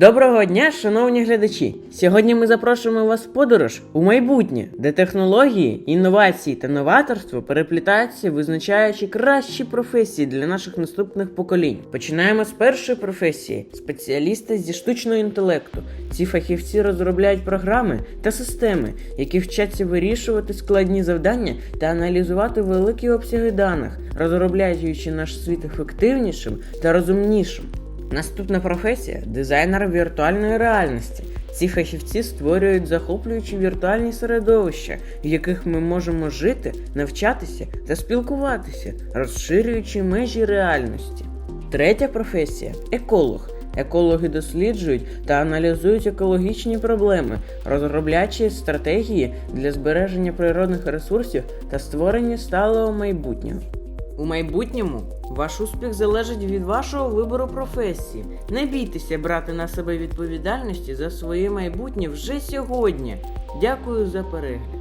Доброго дня, шановні глядачі! Сьогодні ми запрошуємо вас в подорож у майбутнє, де технології, інновації та новаторство переплітаються, визначаючи кращі професії для наших наступних поколінь. Починаємо з першої професії спеціалісти зі штучного інтелекту. Ці фахівці розробляють програми та системи, які вчаться вирішувати складні завдання та аналізувати великі обсяги даних, розробляючи наш світ ефективнішим та розумнішим. Наступна професія дизайнер віртуальної реальності. Ці фахівці створюють захоплюючі віртуальні середовища, в яких ми можемо жити, навчатися та спілкуватися, розширюючи межі реальності. Третя професія еколог. Екологи досліджують та аналізують екологічні проблеми, розробляючи стратегії для збереження природних ресурсів та створення сталого майбутнього. У майбутньому ваш успіх залежить від вашого вибору професії. Не бійтеся брати на себе відповідальності за своє майбутнє вже сьогодні. Дякую за перегляд.